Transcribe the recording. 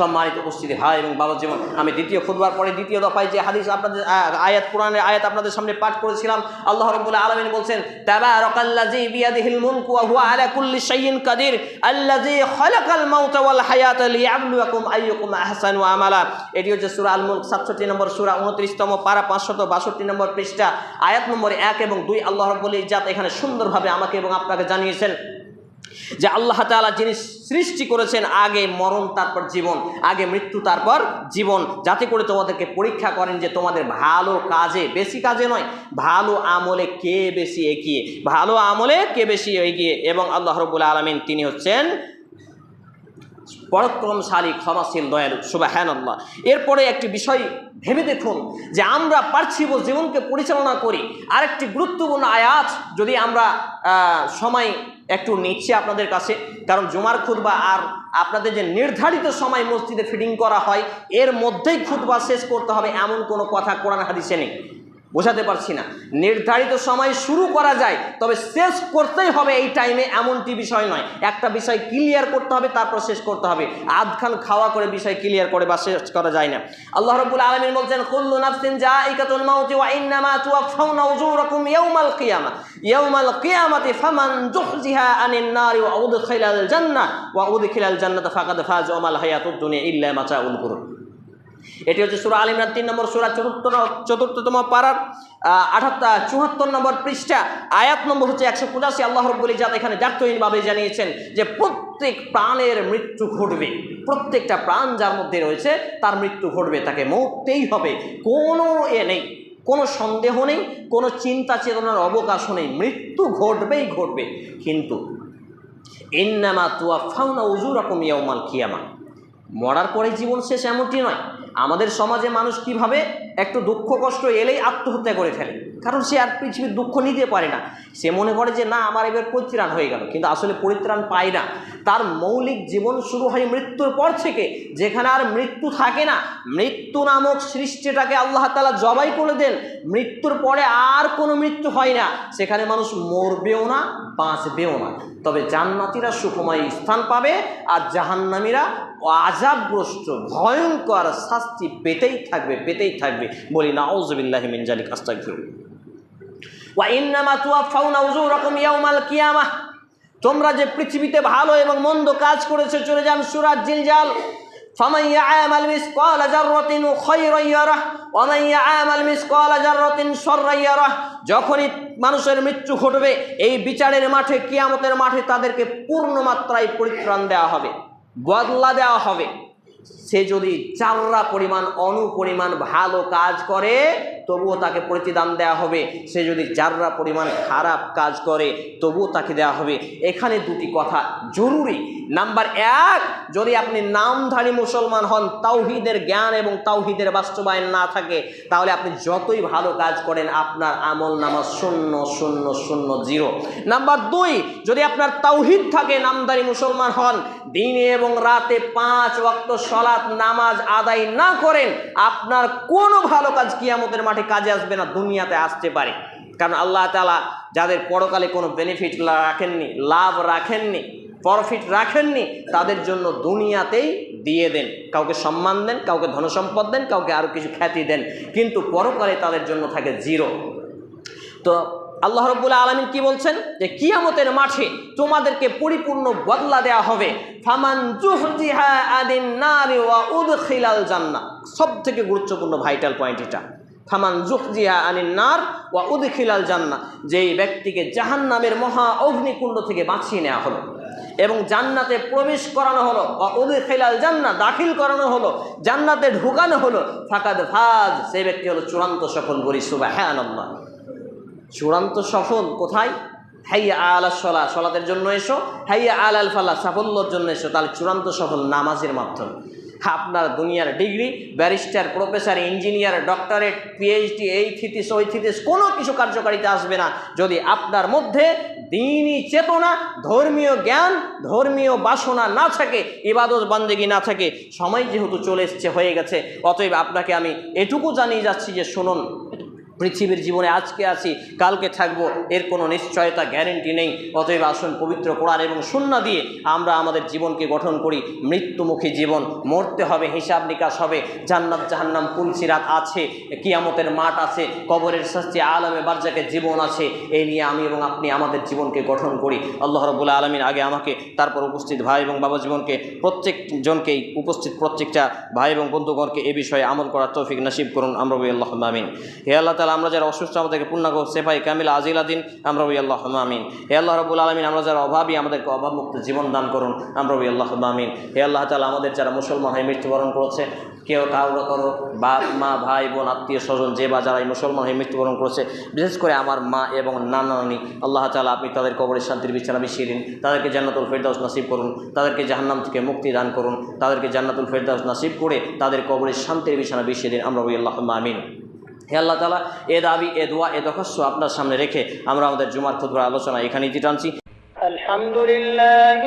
সম্মানিত উপস্থিতি ভাই এবং বাবা যেমন আমি দ্বিতীয় খুদবার পরে দ্বিতীয় দফায় যে হাদিস আপনাদের আয়াত, কোরআনের আয়াত আপনাদের সামনে পাঠ করেছিলাম, আল্লাহ রাব্বুল আলামিন বলছেন হুয়া কুল্লি কাদির হায়াতা এটি হচ্ছে সূরা আল মুলক 67 নম্বর সূরা 29 তম পারা 562 নম্বর পৃষ্ঠা, আয়াত নম্বর 1 এবং 2 আল্লাহ রাব্বুল ইজ্জাত এখানে সুন্দরভাবে আমাকে এবং আপনাকে জানিয়েছেন। যে আল্লাহ তালা যিনি সৃষ্টি করেছেন, আগে মরণ, তারপর জীবন, আগে মৃত্যু, তারপর জীবন, যাতে করে তোমাদেরকে পরীক্ষা করেন যে তোমাদের ভালো কাজে বেশি কাজে নয়, ভালো আমলে কে বেশি এগিয়ে, ভালো আমলে কে বেশি এগিয়ে, এবং আল্লাহ রবুল আলমিন তিনি হচ্ছেন পরাক্রমশালী, ক্ষমাশীল, দয়ালু সুবাহান আল্লাহ এরপরে একটি বিষয় ভেবে দেখুন যে আমরা পার্থিব জীবনকে পরিচালনা করি। আরেকটি গুরুত্বপূর্ণ আয়াত যদি আমরা সময় একটু নিচ্ছি আপনাদের কাছে, কারণ জুমার খুতবা আর আপনাদের যে নির্ধারিত সময় মসজিদে ফিটিং করা হয়, এর মধ্যেই খুতবা শেষ করতে হবে এমন কোনো কথা কোরআন হাদিসে নেই। বোঝাতে পারছি না। নির্ধারিত সময় শুরু করা যায়, তবে শেষ করতেই হবে এই টাইমে এমনটি বিষয় নয়। একটা বিষয় ক্লিয়ার করতে হবে, তারপর শেষ করতে হবে। আধখান খাওয়া করে বিষয় ক্লিয়ার করে বা শেষ করা যায় না। আল্লাহ রাব্বুল আলামিন বলছেন, কুল্লু নাফসিন জাইকাতুল মাউতি ওয়া ইন্নামা তুওয়াফাউনা উজুরাকুম ইয়াউমাল কিয়ামা। ইয়াউমাল কিয়ামাতি ফামান যুহজিহা আনিন নারি ওয়া উদখিলাল জান্নাহ। ওয়া উদখিলাল জান্নাতা ফাকাদ ফাজ ওয়া মাল হায়াতুদ দুনিয়া ইল্লা মাতাউল গুরুর। এটি হচ্ছে সুরা আল ইমরান তিন নম্বর সুরা চতুর্থ চতুর্থতম পাড়ার আঠাত্তর, চুয়াত্তর নম্বর পৃষ্ঠা। আয়াত নম্বর হচ্ছে একশো পঁচাশি। আল্লাহ রব্বুল ইজাত এখানে দায়িত্বহীনভাবে জানিয়েছেন যে প্রত্যেক প্রাণের মৃত্যু ঘটবে। প্রত্যেকটা প্রাণ যার মধ্যে রয়েছে, তার মৃত্যু ঘটবে, তাকে মরতেই হবে। কোনো এ নেই, কোনো সন্দেহ নেই, কোনো চিন্তা চেতনার অবকাশও নেই। মৃত্যু ঘটবেই ঘটবে। কিন্তু ইন্নামা তুয়া ফাউনা উজু রকম ইয়াউমাল কিয়ামা। মরার পরে জীবন শেষ এমনটি নয়। আমাদের সমাজে মানুষ কীভাবে একটু দুঃখ, কষ্ট এলেই আত্মহত্যা করে ফেলে? কারণ সে আর পৃথিবীর দুঃখ নিতে পারে না। সে মনে করে যে, না, আমার এবার পরিত্রাণ হয়ে গেল। কিন্তু আসলে পরিত্রাণ পায় না। তার মৌলিক জীবন শুরু হয় মৃত্যুর পর থেকে, যেখানে আর মৃত্যু থাকে না। মৃত্যু নামক সৃষ্টিটাকে আল্লাহ তালা জবাই করে দেন। মৃত্যুর পরে আর কোনো মৃত্যু হয় না। সেখানে মানুষ মরবেও না, বাঁচবেও না। তবে জান্নাতিরা সুখময় স্থান পাবে আর জাহান্নামীরা আজাবগ্রস্ত, ভয়ঙ্কর শাস্তি পেতেই থাকবে পেতেই থাকবে বলি না ওজবিল্লাহি মিন জালিক আস্তাগফিরু ওয়া ইন্নামা তুওয়াফাউনা উজুরাকুম ইয়াউমাল কিয়ামাহ তোমরা যে পৃথিবীতে ভালো এবং মন্দ কাজ করেছো চলে যান সূরা জিলজাল فمن يعمل مثقال ذرة خيرا يره ومن يعمل مثقال ذرة شرا يره যখনই মানুষের মৃত্যু ঘটবে এই বিচারের মাঠে কিয়ামতের মাঠে তাদেরকে পূর্ণ মাত্রায় পরিত্রাণ দেওয়া হবে বদলা দেওয়া হবে সে যদি চাররা পরিমাণ অনু পরিমাণ ভালো কাজ করে, তবুও তাকে প্রতিদান দেয়া হবে। সে যদি চাররা পরিমাণ খারাপ কাজ করে, তবুও তাকে দেয়া হবে। এখানে দুটি কথা জরুরি। নাম্বার এক, যদি আপনি নামধারী মুসলমান হন, তাওহিদের জ্ঞান এবং তাওহিদের বাস্তবায়ন না থাকে, তাহলে আপনি যতই ভালো কাজ করেন, আপনার আমল নামা শূন্য শূন্য শূন্য, জিরো। নাম্বার দুই, যদি আপনার তাওহিদ থাকে, নামধারী মুসলমান হন, দিনে এবং রাতে পাঁচ ওয়াক্ত সলাৎ নামাজ আদায় না করেন, আপনার কোনো ভালো কাজ কিয়ামতের মাঠে কাজে আসবে না, দুনিয়াতে আসতে পারে। কারণ আল্লাহ তালা যাদের পরকালে কোনো বেনিফিট রাখেননি, লাভ রাখেননি প্রফিট রাখেননি, তাদের জন্য দুনিয়াতেই দিয়ে দেন। কাউকে সম্মান দেন, কাউকে ধনসম্পদ দেন, কাউকে আরও কিছু খ্যাতি দেন। কিন্তু পরকালে তাদের জন্য থাকে জিরো। তো আল্লাহ রব্বুল্লাহ আলমিন কি বলছেন? যে কিয়ামতের মাঠে তোমাদেরকে পরিপূর্ণ বদলা দেওয়া হবে। ফামান জান্নাহ। সব থেকে গুরুত্বপূর্ণ ভাইটাল পয়েন্ট এটা। ফামান জুহজিহা আনিন নার ওয়া উদখিলাল জান্নাহ। যেই ব্যক্তিকে জাহান্নামের মহা অগ্নিকুণ্ড থেকে বাঁচিয়ে নেওয়া হলো। এবং জান্নাতে প্রবেশ করানো হলো, বা ওদের খেলাল জান্না দাখিল করানো হলো, জান্নাতে ঢুকানো হলো, ফাকাদ ফাজ, সেই ব্যক্তি হলো চূড়ান্ত সফল বলি সুবাহ হ্যাঁ আনন্দ চূড়ান্ত সফল কোথায়? হাইয়া আলা সলা, সলাতের জন্য এসো, হাইয়া আল আল ফালা সাফল্যর জন্য এসো, তাহলে চূড়ান্ত সফল নামাজের মাধ্যমে। আপনার দুনিয়ার degree, barrister, professor, engineer, doctorate PhD এই থিতিস, ওই থিতিস, কোনো কিছু কার্যকারিতা আসবে না। যদি আপনার মধ্যে দিনই চেতনা, ধর্মীয় জ্ঞান, ধর্মীয় বাসনা না থাকে, ইবাদত বান্দেগি না থাকে, সময় যেহেতু চলে এসছে, হয়ে গেছে, অতএব আপনাকে আমি এটুকু জানিয়ে যাচ্ছি যে শুনুন পৃথিবীর জীবনে আজকে আছি, কালকে থাকব, এর কোনো নিশ্চয়তা গ্যারেন্টি নেই। অতএব আসুন পবিত্র কোরআন এবং শূন্য দিয়ে আমরা আমাদের জীবনকে গঠন করি। মৃত্যুমুখী জীবন, মরতে হবে, হিসাব নিকাশ হবে, জান্নাত, জাহান্নাম পুলসিরাত আছে, কিয়ামতের মাঠ আছে, কবরের শাস্তি আলমে বার্জাকে জীবন আছে। এই নিয়ে আমি এবং আপনি আমাদের জীবনকে গঠন করি। আল্লাহ রবুল্লা আলমিন আগে আমাকে, তারপর উপস্থিত ভাই এবং বাবা জীবনকে প্রত্যেকজনকেই উপস্থিত প্রত্যেকটা ভাই এবং বন্ধুগণকে এ বিষয়ে আমল করার তৌফিক নাসিব করুন। আমরা আল্লাহ আমিন। হে আল্লাহ তালা আমরা যারা অসুস্থ, আমাদেরকে পূর্ণাঙ্গ সেফাই কামিল আজিল আদিন, আমরা আল্লাহ আমিন। হে আল্লাহ রবুল আলমিন, আমরা যারা অভাবী, আমাদেরকে অভাবমুক্ত জীবন দান করুন, আমরা আল্লাহ আমিন। হে আল্লাহ তালা আমাদের যারা মুসলমান হয়ে মৃত্যুবরণ করেছে, কেউ কারও কারও, বাপ, মা, ভাই, বোন, আত্মীয় স্বজন, যে বা যারা এই মুসলমান হয়ে মৃত্যুবরণ করেছে, বিশেষ করে আমার মা এবং নানা নানি, আল্লাহ তালা আপনি তাদের কবরের শান্তির বিছানা বিছিয়ে দিন, তাদেরকে জান্নাতুল ফেরদাউস নাসিব করুন, তাদেরকে জাহান্নাম থেকে মুক্তি দান করুন, তাদেরকে জান্নাতুল ফেরদাউস নাসিব করে তাদের কবরের শান্তির বিছানা বিছিয়ে দিন, আমরা আল্লাহ আমিন। হে আল্লাহ তালা এ দাবি, এ দোয়া, এ দখস্য আপনার সামনে রেখে আমরা আমাদের জুমার খুদবার আলোচনা এখানেই জিটানছি আলহামদুলিল্লাহ